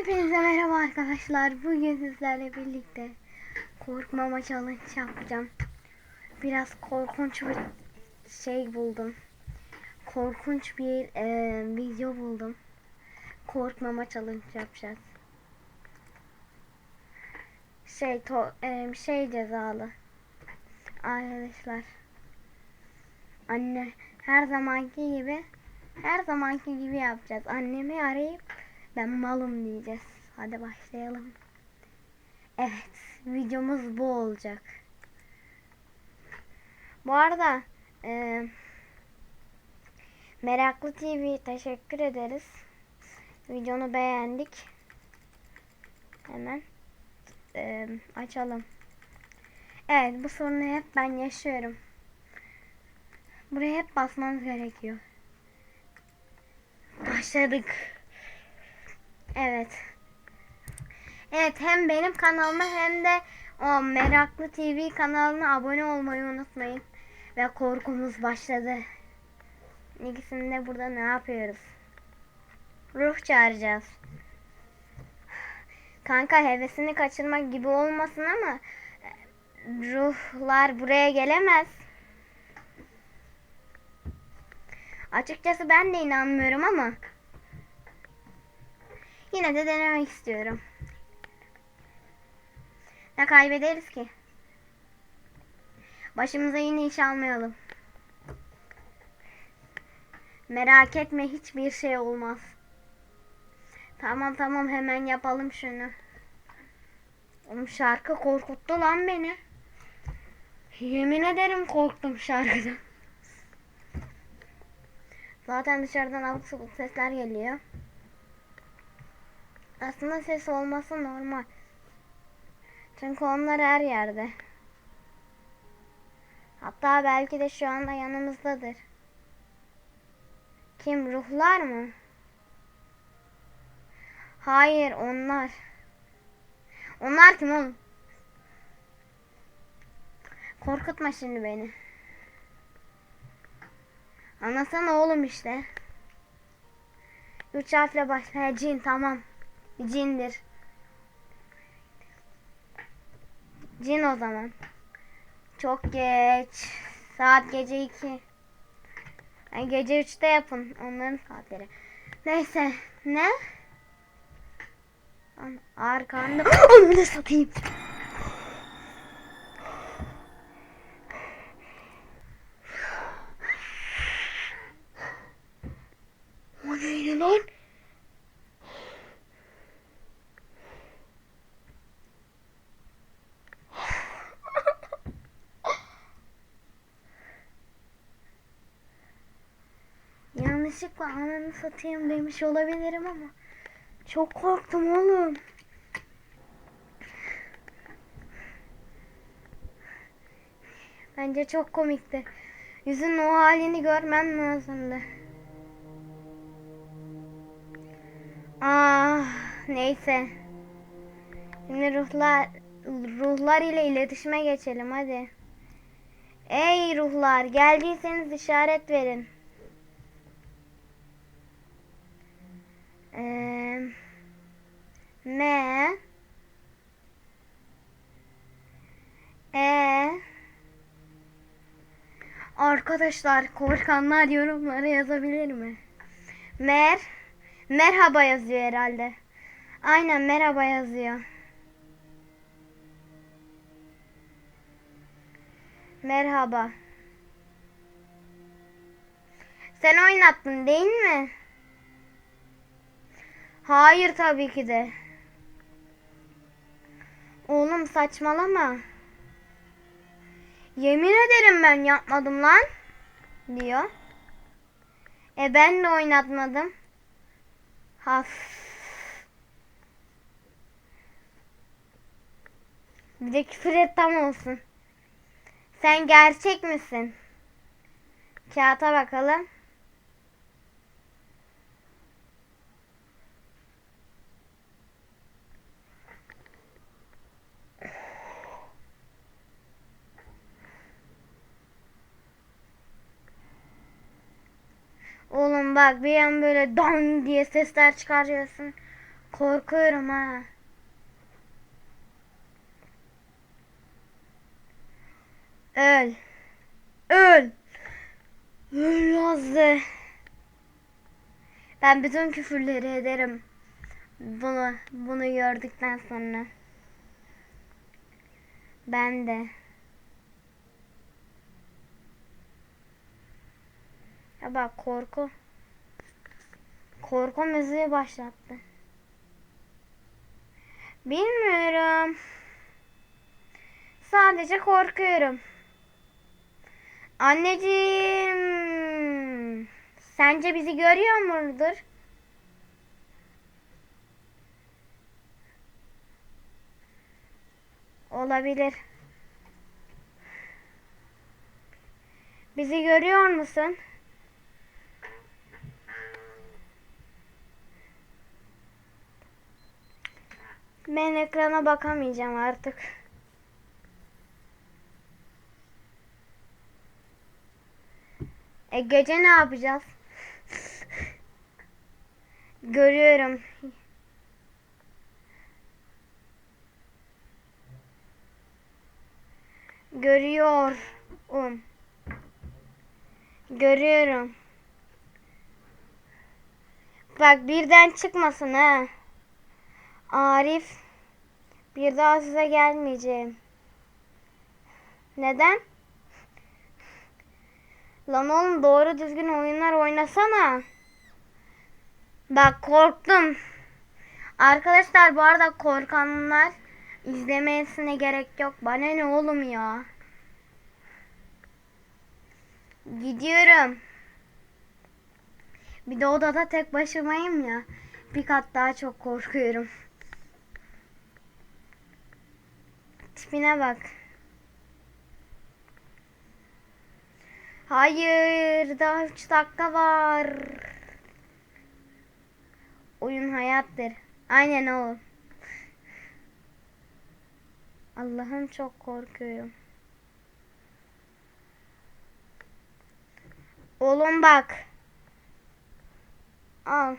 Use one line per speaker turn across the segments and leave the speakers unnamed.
Hepinize merhaba arkadaşlar. Bugün sizlerle birlikte korkmama challenge yapacağım. Biraz korkunç bir şey buldum. Korkunç bir e, video buldum. Korkmama challenge yapacağız. Şey to, e, şey cezalı. Arkadaşlar. Anne her zamanki gibi her zamanki gibi yapacağız. Annemi arayıp ben malım diyeceğiz. Hadi başlayalım. Evet, videomuz bu olacak. Bu arada e, Meraklı TV teşekkür ederiz. Videonu beğendik. Hemen e, açalım. Evet, bu sorunu hep ben yaşıyorum. Buraya hep basmamız gerekiyor. Başladık. Evet. Evet hem benim kanalıma hem de o Meraklı TV kanalına abone olmayı unutmayın. Ve korkumuz başladı. İkisinde burada ne yapıyoruz? Ruh çağıracağız. Kanka hevesini kaçırmak gibi olmasın ama e, ruhlar buraya gelemez. Açıkçası ben de inanmıyorum ama Yine de denemek istiyorum. Ne kaybederiz ki? Başımıza yine iş almayalım. Merak etme hiçbir şey olmaz. Tamam tamam hemen yapalım şunu. Oğlum şarkı korkuttu lan beni. Yemin ederim korktum şarkıdan. Zaten dışarıdan abuk sabuk sesler geliyor. Aslında ses olması normal. Çünkü onlar her yerde. Hatta belki de şu anda yanımızdadır. Kim? Ruhlar mı? Hayır onlar. Onlar kim oğlum? Korkutma şimdi beni. Anlasana oğlum işte. Üç harfle başlayan cin tamam. Cindir. Cin o zaman. Çok geç. Saat gece 2. Yani gece 3'te yapın. Onların saatleri. Neyse. Ne? Arkanda. Onu da satayım. O neydi lan? Yanlışlıkla ananı satayım demiş olabilirim ama çok korktum oğlum. Bence çok komikti. Yüzün o halini görmem lazımdı. Ah, neyse. Şimdi ruhlar ruhlar ile iletişime geçelim hadi. Ey ruhlar, geldiyseniz işaret verin. Ee, M E Arkadaşlar korkanlar yorumlara yazabilir mi? Mer Merhaba yazıyor herhalde. Aynen merhaba yazıyor. Merhaba. Sen oynattın değil mi? Hayır tabii ki de. Oğlum saçmalama. Yemin ederim ben yapmadım lan. Diyor. E ben de oynatmadım. Has. Bir de küfür et tam olsun. Sen gerçek misin? Kağıta bakalım. Oğlum bak bir an böyle dan diye sesler çıkarıyorsun. Korkuyorum ha. Öl. Öl. Öl yazdı. Ben bütün küfürleri ederim. Bunu bunu gördükten sonra. Ben de. Ya bak korku. Korku müziği başlattı. Bilmiyorum. Sadece korkuyorum. Anneciğim. Sence bizi görüyor mudur? Olabilir. Bizi görüyor musun? Ben ekrana bakamayacağım artık. E gece ne yapacağız? Görüyorum. Görüyorum. Görüyorum. Bak birden çıkmasın ha. Arif bir daha size gelmeyeceğim. Neden? Lan oğlum doğru düzgün oyunlar oynasana. Bak korktum. Arkadaşlar bu arada korkanlar izlemesine gerek yok. Bana ne oğlum ya. Gidiyorum. Bir de odada tek başımayım ya. Bir kat daha çok korkuyorum. Tipine bak. Hayır, daha 3 dakika var. Oyun hayattır. Aynen oğlum. Allah'ım çok korkuyorum. Oğlum bak. Al.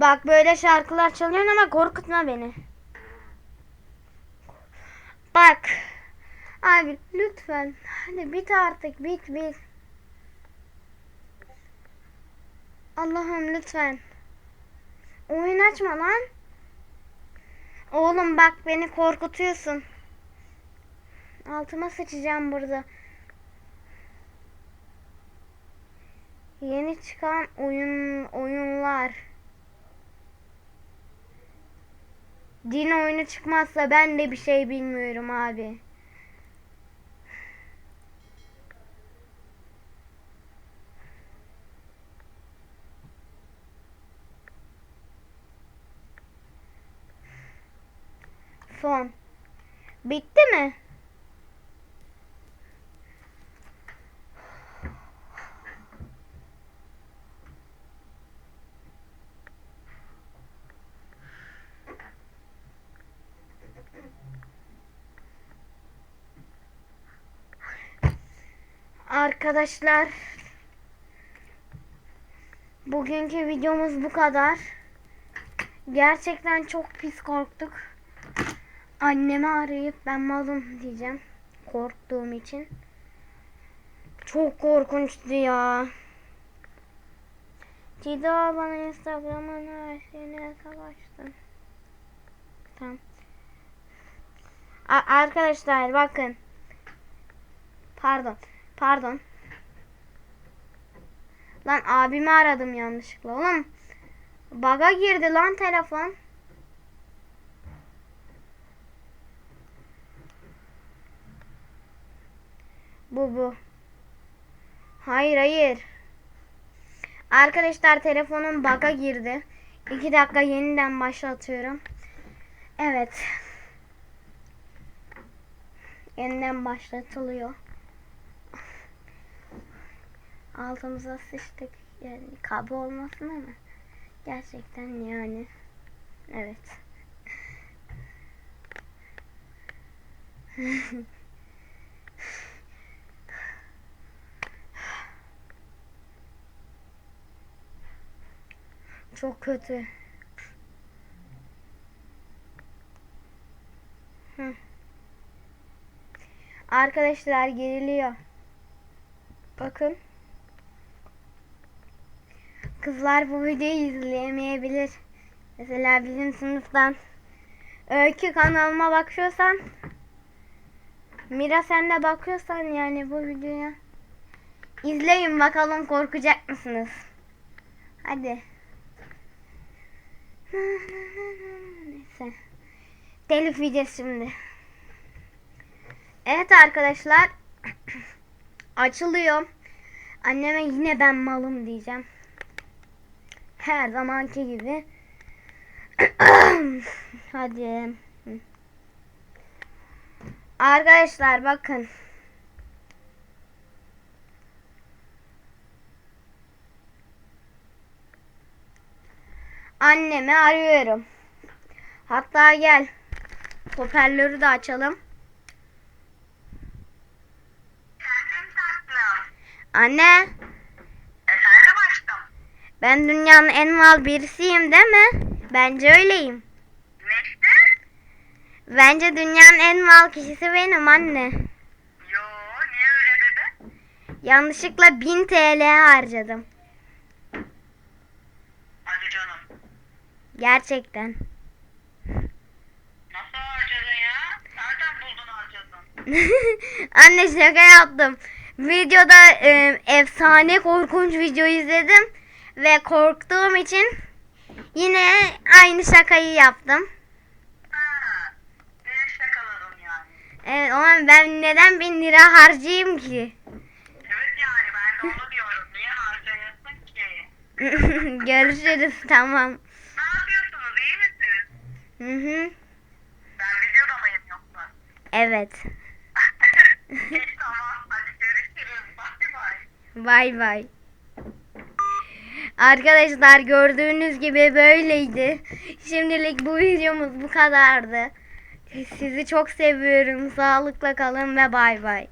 Bak böyle şarkılar çalıyorsun ama korkutma beni. Bak. Abi lütfen. Hadi bit artık bit bit. Allah'ım lütfen. Oyun açma lan. Oğlum bak beni korkutuyorsun. Altıma sıçacağım burada. Yeni çıkan oyun oyunlar. Din oyunu çıkmazsa ben de bir şey bilmiyorum abi. Son. Bitti mi? Arkadaşlar bugünkü videomuz bu kadar. Gerçekten çok pis korktuk. Annemi arayıp ben malım diyeceğim. Korktuğum için. Çok korkunçtu ya. Cido bana Instagram'ın her şeyine savaştın. Tamam. A- arkadaşlar bakın. Pardon. Pardon. Lan abimi aradım yanlışlıkla oğlum. Baga girdi lan telefon. Bu bu. Hayır hayır. Arkadaşlar telefonum baga girdi. 2 dakika yeniden başlatıyorum. Evet. Yeniden başlatılıyor altımıza sıçtık. Yani kabı olmasın ama gerçekten yani evet. Çok kötü. Hı. Arkadaşlar geriliyor. Bakın. Kızlar bu videoyu izleyemeyebilir. Mesela bizim sınıftan Öykü kanalıma bakıyorsan Mira sen de bakıyorsan yani bu videoya izleyin bakalım korkacak mısınız? Hadi. Neyse. Telif yiyeceğiz şimdi. Evet arkadaşlar. Açılıyor. Anneme yine ben malım diyeceğim. Her zamanki gibi. Hadi. Arkadaşlar bakın. Annemi arıyorum. Hatta gel. Hoparlörü de açalım. Anne. Ben dünyanın en mal birisiyim değil mi? Bence öyleyim. Bence dünyanın en mal kişisi benim anne.
Yo niye öyle dedi?
Yanlışlıkla 1000 TL harcadım.
Hadi canım.
Gerçekten.
Nasıl harcadın ya? Nereden buldun harcadın?
Anne şaka yaptım. Videoda e, efsane korkunç video izledim ve korktuğum için yine aynı şakayı yaptım.
Ha. Yani.
Evet ama ben neden 1000 lira harcayayım ki?
Evet yani ben de onu diyorum. Niye harcayasın ki?
Görüşürüz tamam.
Ne yapıyorsunuz? iyi misiniz?
Hı hı.
Ben videoda mıyım yoksa?
Evet.
İyi tamam. Hadi görüşürüz. Bye bye.
Bay bay. Arkadaşlar gördüğünüz gibi böyleydi. Şimdilik bu videomuz bu kadardı. Sizi çok seviyorum. Sağlıkla kalın ve bay bay.